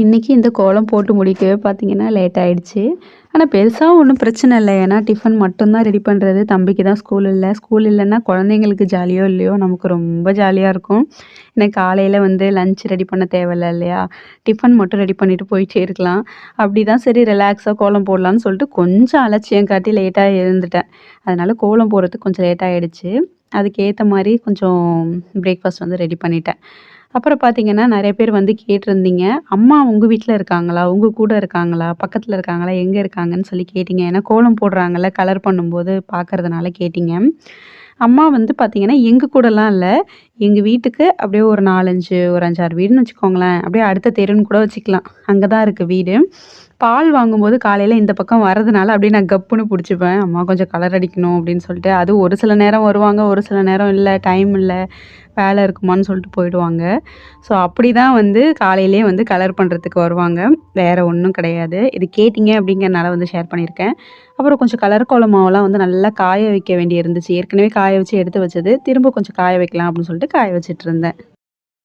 இன்றைக்கி இந்த கோலம் போட்டு முடிக்கவே பார்த்தீங்கன்னா லேட் ஆகிடுச்சு ஆனால் பெருசாக ஒன்றும் பிரச்சனை இல்லை. ஏன்னா டிஃபன் மட்டும்தான் ரெடி பண்ணுறது தம்பிக்கு தான் ஸ்கூல் இல்லை. ஸ்கூல் இல்லைன்னா குழந்தைங்களுக்கு ஜாலியோ இல்லையோ நமக்கு ரொம்ப ஜாலியாக இருக்கும். எனக்கு காலையில் வந்து லஞ்ச் ரெடி பண்ண தேவையில்லை இல்லையா? டிஃபன் மட்டும் ரெடி பண்ணிவிட்டு போயிட்டே இருக்கலாம். அப்படி தான் சரி ரிலாக்ஸாக கோலம் போடலான்னு சொல்லிட்டு கொஞ்சம் அலட்சியம் காட்டி லேட்டாக இருந்துட்டேன் அதனால் கோலம் போடுறதுக்கு கொஞ்சம் லேட் ஆகிடுச்சு அதுக்கேற்ற மாதிரி கொஞ்சம் பிரேக்ஃபாஸ்ட் வந்து ரெடி பண்ணிட்டேன். அப்புறம் பார்த்தீங்கன்னா நிறைய பேர் வந்து கேட்டிருந்தீங்க. அம்மா உங்கள் வீட்டில் இருக்காங்களா? உங்கள் கூட இருக்காங்களா? பக்கத்தில் இருக்காங்களா? எங்கே இருக்காங்கன்னு சொல்லி கேட்டிங்க. ஏன்னா கோலம் போடுறாங்கல்ல கலர் பண்ணும்போது பார்க்கறதுனால கேட்டிங்க. அம்மா வந்து பார்த்தீங்கன்னா எங்கள் கூடலாம் இல்லை. எங்கள் வீட்டுக்கு அப்படியே ஒரு நாலஞ்சு ஒரு அஞ்சாறு வீடுன்னு வச்சுக்கோங்களேன். அப்படியே அடுத்த தெருன்னு கூட வச்சுக்கலாம். அங்கே தான் இருக்குது வீடு. பால் வாங்கும்போது காலையில் இந்த பக்கம் வரதுனால அப்படியே நான் கப்புன்னு பிடிச்சிப்பேன். அம்மா கொஞ்சம் கலர் அடிக்கணும் அப்படின்னு சொல்லிட்டு. அது ஒரு சில நேரம் வருவாங்க ஒரு சில நேரம் இல்லை டைம் இல்லை. வேலை இருக்குமான்னு சொல்லிட்டு போயிடுவாங்க. ஸோ அப்படி தான் வந்து காலையிலே வந்து கலர் பண்ணுறதுக்கு வருவாங்க. வேறு ஒன்றும் கிடையாது. இது கேட்டிங்க அப்படிங்கிறனால வந்து ஷேர் பண்ணியிருக்கேன். அப்புறம் கொஞ்சம் கலர் கோலமாவெல்லாம் வந்து நல்லா காய வைக்க வேண்டி இருந்துச்சு ஏற்கனவே காய வச்சு எடுத்து வச்சது. திரும்ப கொஞ்சம் காய வைக்கலாம் அப்படின்னு சொல்லிட்டு காய வச்சிட்டு இருந்தேன்.